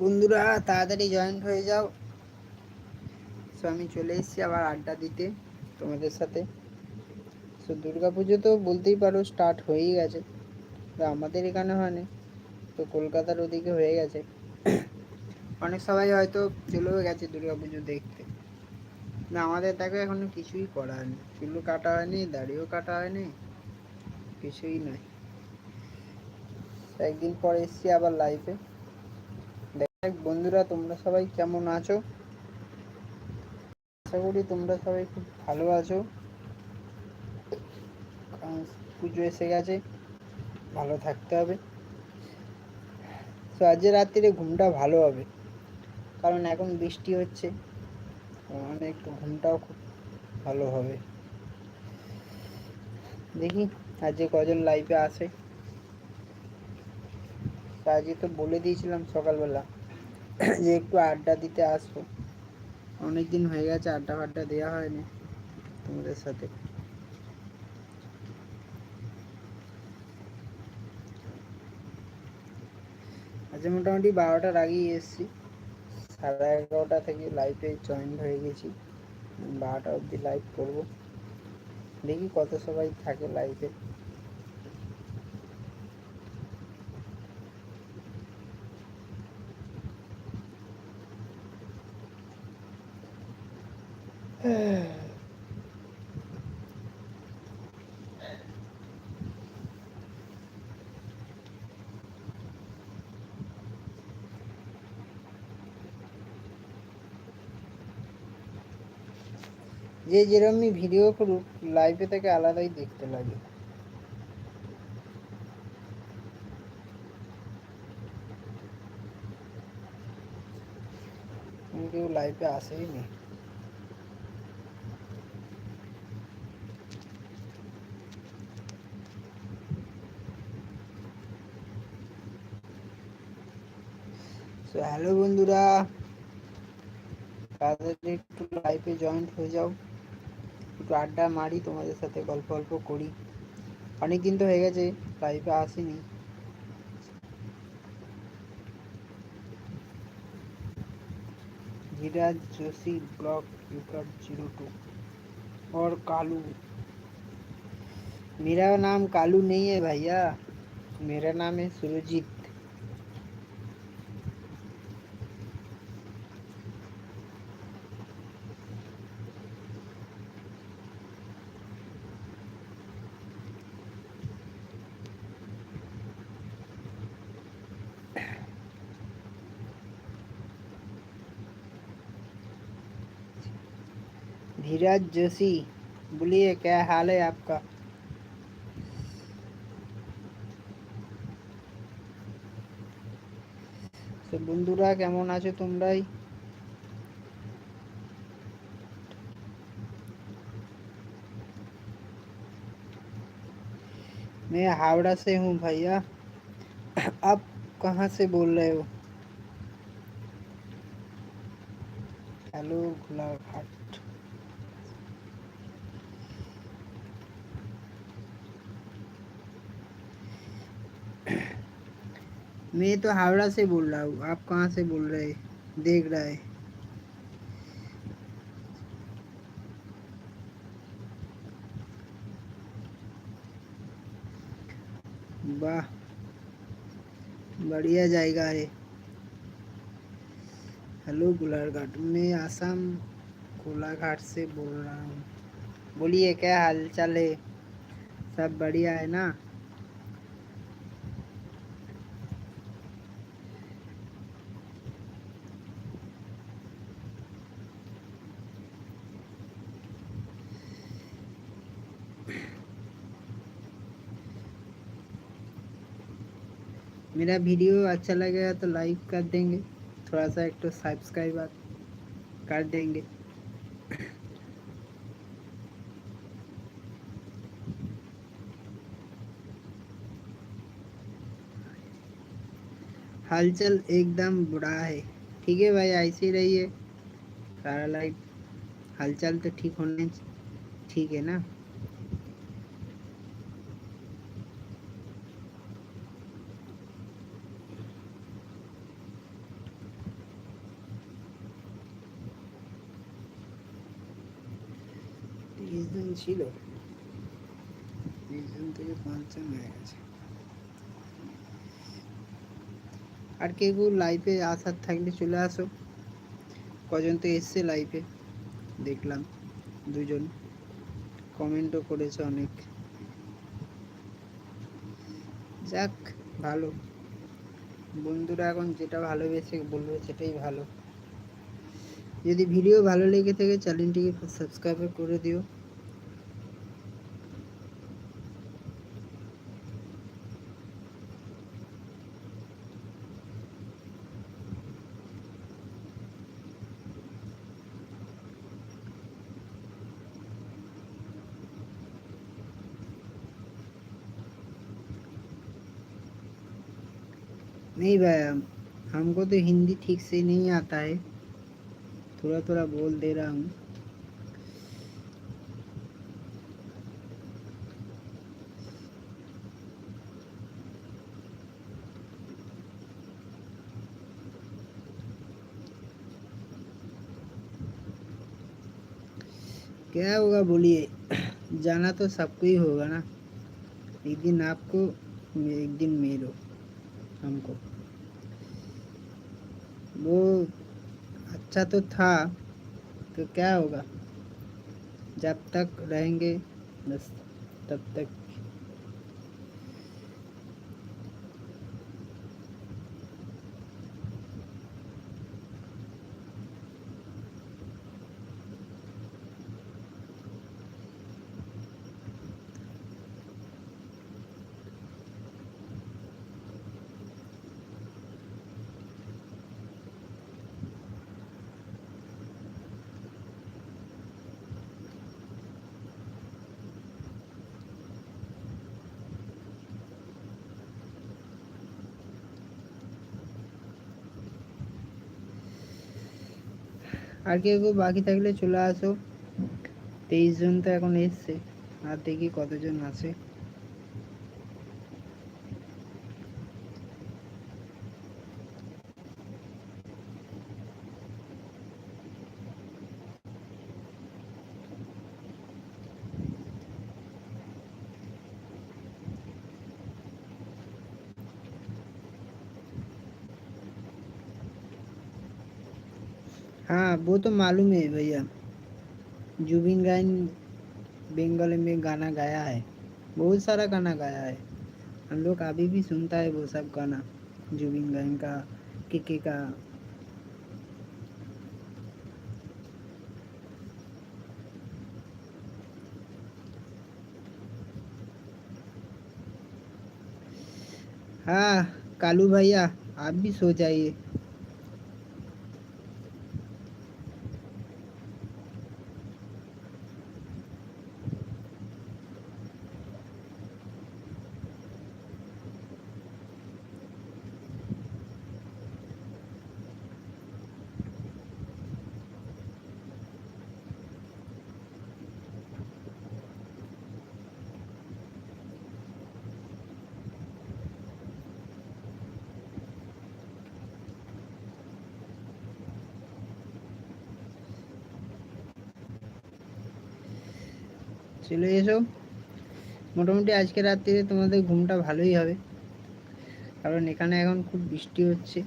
বন্ধুরা, তাড়াতাড়ি জয়েন্ট হয়ে যাও। সো আমি চলে এসেছি আবার আড্ডা দিতে তোমাদের সাথে। দুর্গা পুজো তো বলতেই পারো স্টার্ট হয়েই গেছে। তো আমাদের এখানে হয় হয়নি তো কলকাতার ওদিকে হয়ে গেছে। অনেক সবাই হয়তো চলেও গেছে পুজো দেখতে। না, আমাদের দেখো এখনও কিছুই করা হয়নি। চুলও কাটা হয়নি, দাড়িও কাটা হয়নি, কিছুই নয় একদিন পর এসছি আবার লাইফে বন্ধুরা, তোমরা সবাই কেমন আছো? আশা করি তোমরা সবাই খুব ভালো আছো। পুজো এসে গেছে, ভালো থাকতে হবে। তো আজকে রাত্রিরে ঘুমটা ভালো হবে, কারণ এখন বৃষ্টি হচ্ছে। মানে একটু ঘুমটাও খুব ভালো হবে। দেখি আজকে কজন লাইভে আসে। আজকে তো বলে দিয়েছিলাম সকালবেলা। যে একটু আড্ডা দিতে আসব। অনেকদিন হয়ে গেছে, আড্ডা ফাড্ডা দেওয়া হয়নি তোমাদের সাথে। আজকে মোটামুটি বারোটার আগেই এসেছি। সাড়ে এগারোটা থেকে লাইভে জয়েন হয়ে গেছি। বারোটা অবধি লাইভ করব। দেখি কত সবাই থাকে লাইভে যে যেরকমই ভিডিও করুক লাইভে থেকে আলাদাই দেখতে লাগে। কেউ লাইভে আসেই নি। হ্যালো বন্ধুরা তাড়াতাড়ি একটু লাইভে জয়েন্ট হয়ে যাও একটু আড্ডা মারি তোমাদের সাথে গল্প গল্প করি অনেক দিন তো হয়ে গেছে লাইভে আসিনি धीरज जोशी ब्लॉक यूकर जीरो टू और कालू मेरा नाम कालू नहीं है भैया मेरा नाम है सुरजीत धीरज जोशी बोलिए क्या हाल है आपका তো বন্ধুরা কেমন আছো তোমরাই मैं हावड़ा से हूँ भैया आप कहाँ से बोल रहे हो हेलो घाट मैं तो हावड़ा से बोल रहा हूँ। आप कहाँ से बोल रहे देख रहा है। वाह, बढ़िया जाएगा है। हेलो, गुलारघाट। मैं आसाम कोलाघाट से बोल रहा हूँ। बोलिए, क्या हाल चाल है? सब बढ़िया है ना? मेरा वीडियो अच्छा लगेगा तो लाइक कर देंगे। थोड़ा सा एक तो सब्सक्राइब कर देंगे। हलचल एकदम बुरा है। ठीक है भाई, ऐसे ही रहिए। सारा लाइफ हलचल तो ठीक होने, ठीक है ना? জন ছিল। জন থেকে পাঁচজন হয়ে গেছে। আর কেউ লাইফে আসার থাকলে চলে আসো। কজন তো এসছে লাইফে দেখলাম দুজন। কমেন্টও করেছে অনেক। যাক ভালো। বন্ধুরা এখন যেটা ভালোবেসে বলবে সেটাই ভালো। যদি ভিডিও ভালো লেগে থাকে চ্যানেলটিকে সাবস্ক্রাইব করে দিও। नहीं भाई हमको तो हिंदी ठीक से नहीं आता है। थोड़ा थोड़ा बोल दे रहा हूँ। क्या होगा बोलिए, जाना तो सबको ही होगा ना। एक दिन आपको, एक दिन मेरे हमको। वो अच्छा तो था तो क्या होगा? जब तक रहेंगे बस तब तक। আর কেউ কেউ বাকি থাকলে চলে আসো। তেইশ জন তো এখন এসছে। আর দেখি কতজন আছে। हाँ वो तो मालूम है भैया। जुबिन गायन बंगाल में गाना गाया है। बहुत सारा गाना गाया है। हम लोग अभी भी सुनता है वो सब गाना, जुबिन गायन का के का। हाँ कालू भैया, आप भी सो जाइए। চলে এসো। মোটামুটি আজকে রাত্রিরে তোমাদের ঘুমটা ভালোই হবে। কারণ এখানে এখন খুব বৃষ্টি হচ্ছে।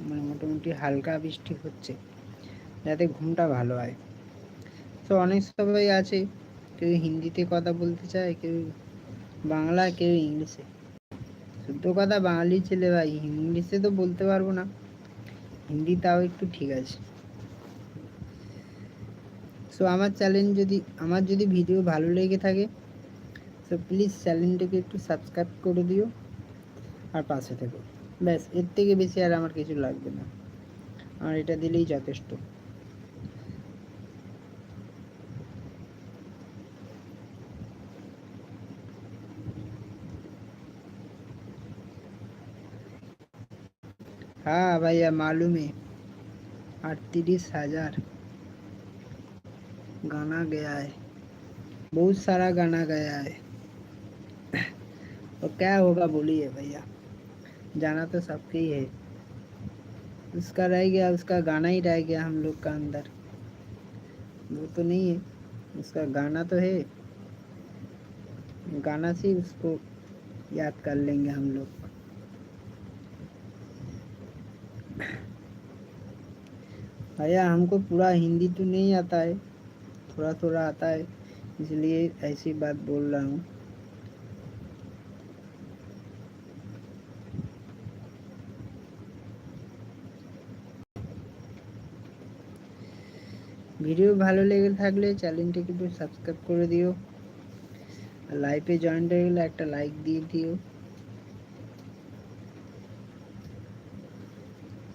মানে মোটামুটি হালকা বৃষ্টি হচ্ছে, যাতে ঘুমটা ভালো হয়। তো অনেক সবাই আছে, কেউ হিন্দিতে কথা বলতে চায়, কেউ বাংলা, কেউ ইংলিশে। শুদ্ধ কথা বাঙালি ছেলে ভাই, ইংলিশে তো বলতে পারব না। হিন্দি তাও একটু ঠিক আছে। সো আমার চ্যানেল যদি আমার যদি ভিডিও ভালো লেগে থাকে সো প্লিজ চ্যানেলটাকে একটু সাবস্ক্রাইব করে দিও আর পাশে থেকো ব্যাস এর থেকে বেশি আর আমার কিছু লাগবে না আমার এটা দিলেই যথেষ্ট हाँ भैया मालूम है अड़तीस हजार गाना गया है। बहुत सारा गाना गया है। तो क्या होगा बोलिए भैया। जाना तो सबके ही है। उसका रह गया उसका गाना ही रह गया हम लोग का अंदर। वो तो नहीं है। उसका गाना तो है। गाना से उसको याद कर लेंगे हम लोग। भैया, हमको पूरा हिंदी तो नहीं आता है। थोड़ा थोड़ा आता है इसलिए ऐसी बात बोल रहा हूँ ভিডিও ভালো লেগে থাকলে চ্যানেলটিকে একটু সাবস্ক্রাইব করে দিও আর লাইভে জয়েন হয়ে গেলে একটা লাইক দিয়ে দিও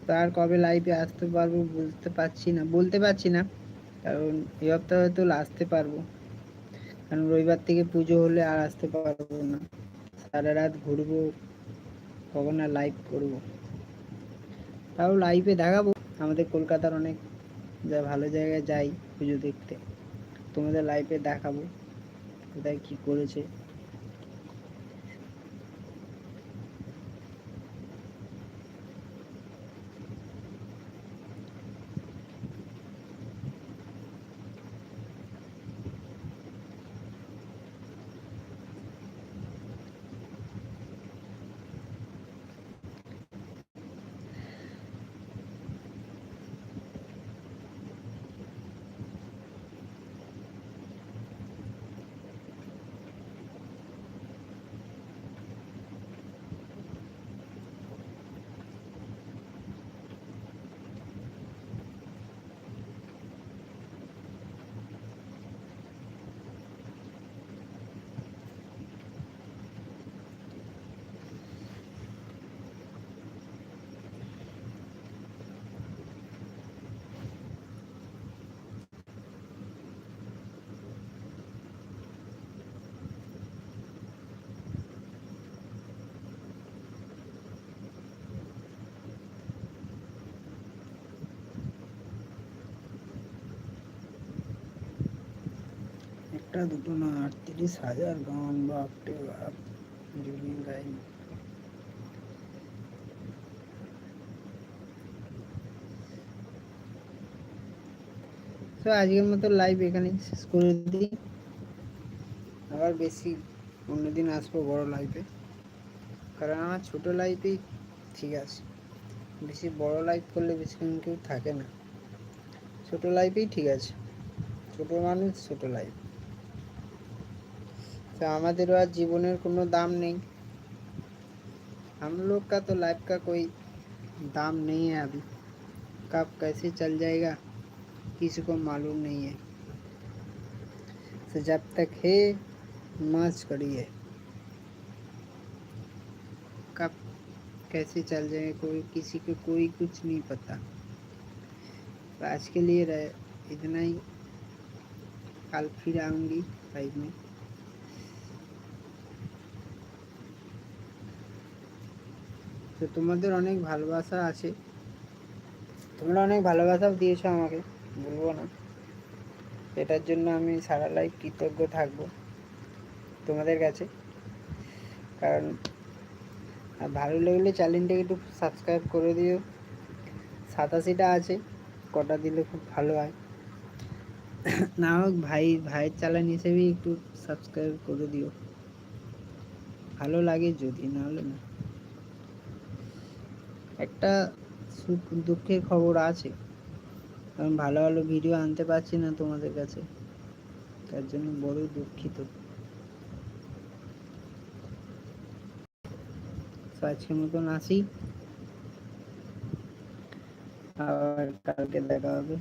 তার কবে লাইভে আসতে পারবো বুঝতে পারছি না বলতে পারছি না কারণ এই সপ্তাহে হয়তো আসতে পারব। কারণ রবিবার থেকে পুজো হলে আর আসতে পারব না। সারা রাত ঘুরবো, কখন আর লাইভ করব। তাও লাইভে দেখাবো। আমাদের কলকাতার অনেক যা ভালো জায়গায় যাই পুজো দেখতে। তোমাদের লাইভে দেখাবো, কোথায় কী করেছে। একটা দুটো না আটত্রিশ হাজার গান বাপরে বাপ গাইন তো আজকের মতো লাইভ এখানে শেষ করে দিই। আবার বেশি অন্যদিন আসব বড় লাইভে কারণ আমার ছোটো লাইভেই ঠিক আছে। বেশি বড় লাইভ করলে বেশিক্ষণ কেউ থাকে না। ছোটো লাইভেই ঠিক আছে। ছোটো মানুষ ছোটো লাইভ तो हमारे आज जीवन को दाम नहीं हम लोग का तो लाइफ का कोई दाम नहीं है अभी। कब कैसे चल जाएगा, किसी को मालूम नहीं है। तो जब तक है, मौज है कब कैसे चल जाए कोई, किसी को कोई कुछ नहीं पता। तो आज के लिए रहे, इतना ही। कल फिर आऊँगी लाइफ में। তো তোমাদের অনেক ভালোবাসা আছে। তোমরা অনেক ভালোবাসাও দিয়েছ আমাকে বলব না। এটার জন্য আমি সারা লাইফ কৃতজ্ঞ থাকব তোমাদের কাছে। কারণ, আর ভালো লাগলে চ্যানেলটাকে একটু সাবস্ক্রাইব করে দিও। সাতাশিটা আছে, কটা দিলে খুব ভালো হয়। না হোক, ভাই, ভাইয়ের চালান হিসেবেই একটু সাবস্ক্রাইব করে দিও। ভালো লাগে যদি, না হলে না। একটা দুঃখের খবর আছে। কারণ ভালো ভালো ভিডিও আনতে পারছি না তোমাদের কাছে। তার জন্য বড়ই দুঃখিত। আজকের মতন আসি। আবার কালকে দেখা হবে।